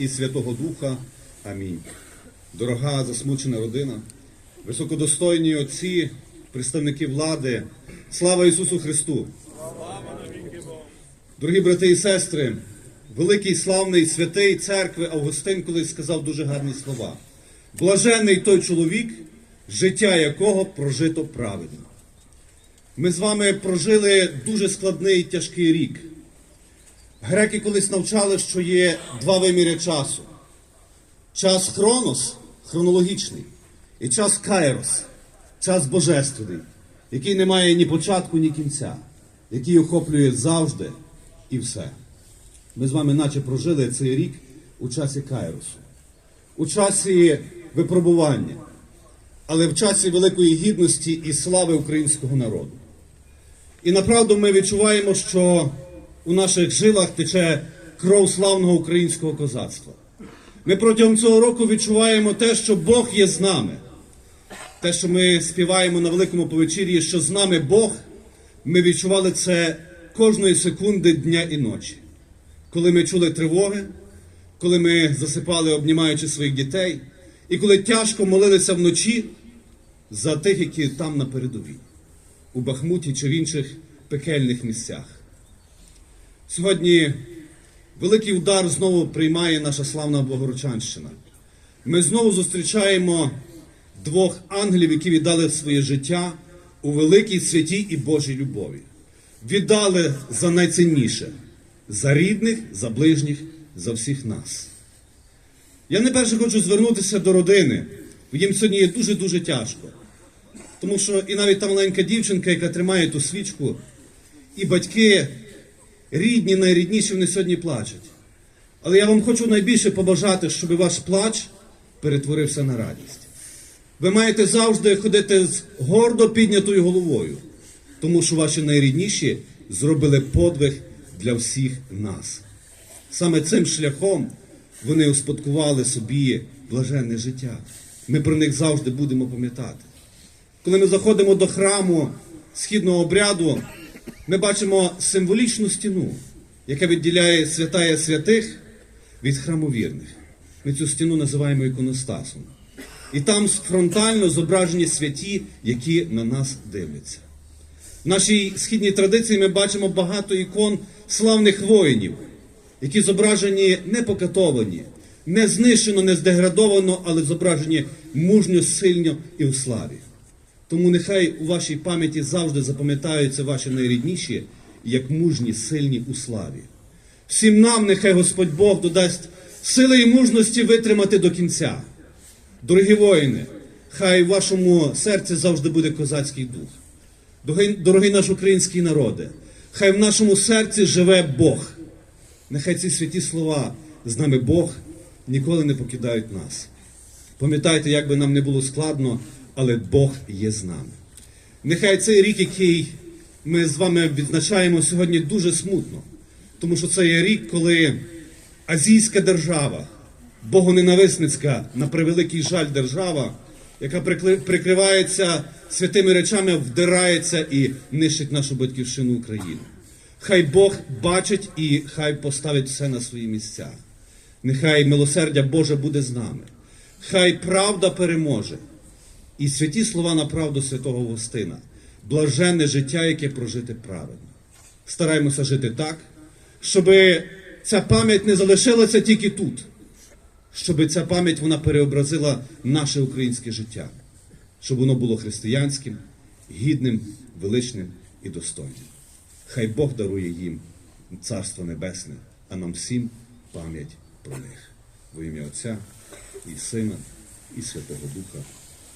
і Святого Духа. Амінь. Дорога засмучена родина, високодостойні отці, представники влади, слава Ісусу Христу! Дорогі брати і сестри, великий славний святий церкви Августин колись сказав дуже гарні слова. Блажений той чоловік, життя якого прожито праведно. Ми з вами прожили дуже складний тяжкий рік. Греки колись навчали, що є два виміри часу. Час хронос хронологічний, і час кайрос, час божественний, який не має ні початку, ні кінця, який охоплює завжди і все. Ми з вами наче прожили цей рік у часі кайросу, у часі випробування, але в часі великої гідності і слави українського народу. І направду ми відчуваємо, що у наших жилах тече кров славного українського козацтва. Ми протягом цього року відчуваємо те, що Бог є з нами. Те, що ми співаємо на великому повечір'ї, що з нами Бог, ми відчували це кожної секунди дня і ночі. Коли ми чули тривоги, коли ми засипали, обнімаючи своїх дітей, і коли тяжко молилися вночі за тих, які там на передовій, у Бахмуті чи в інших пекельних місцях. Сьогодні великий удар знову приймає наша славна Богородчанщина. Ми знову зустрічаємо двох ангелів, які віддали своє життя у великій святій і Божій любові. Віддали за найцінніше за рідних, за ближніх, за всіх нас. Я не перше хочу звернутися до родини, бо їм сьогодні є дуже-дуже тяжко. Тому що і навіть та маленька дівчинка, яка тримає ту свічку, і батьки рідні, найрідніші, вони сьогодні плачуть. Але я вам хочу найбільше побажати, щоб ваш плач перетворився на радість. Ви маєте завжди ходити з гордо піднятою головою, тому що ваші найрідніші зробили подвиг для всіх нас. Саме цим шляхом вони успадкували собі блаженне життя. Ми про них завжди будемо пам'ятати. Коли ми заходимо до храму східного обряду, ми бачимо символічну стіну, яка відділяє святая святих від храмовірних. Ми цю стіну називаємо іконостасом. І там фронтально зображені святі, які на нас дивляться. В нашій східній традиції ми бачимо багато ікон славних воїнів, які зображені не покатовані, не знищено, не здеградовано, але зображені мужньо, сильно і у славі. Тому нехай у вашій пам'яті завжди запам'ятаються ваші найрідніші, як мужні, сильні у славі. Всім нам нехай Господь Бог додасть сили і мужності витримати до кінця. Дорогі воїни, хай в вашому серці завжди буде козацький дух. Дорогий, дорогий наш український народе, хай в нашому серці живе Бог. Нехай ці святі слова з нами Бог ніколи не покидають нас. Пам'ятайте, як би нам не було складно, але Бог є з нами. Нехай цей рік, який ми з вами відзначаємо сьогодні, дуже смутно, тому що це є рік, коли азійська держава, богоненависницька, на превеликий жаль держава, яка прикривається святими речами, вдирається і нищить нашу батьківщину Україну. Хай Бог бачить і хай поставить все на свої місця. Нехай милосердя Боже буде з нами. Хай правда переможе. І святі слова на правду святого Гостина. Блаженне життя, яке прожити правильно. Стараємося жити так, щоб ця пам'ять не залишилася тільки тут, щоб ця пам'ять вона переобразила наше українське життя, щоб воно було християнським, гідним, величним і достойним. Хай Бог дарує їм Царство Небесне, а нам всім пам'ять про них. Во ім'я Отця і Сина, і Святого Духа.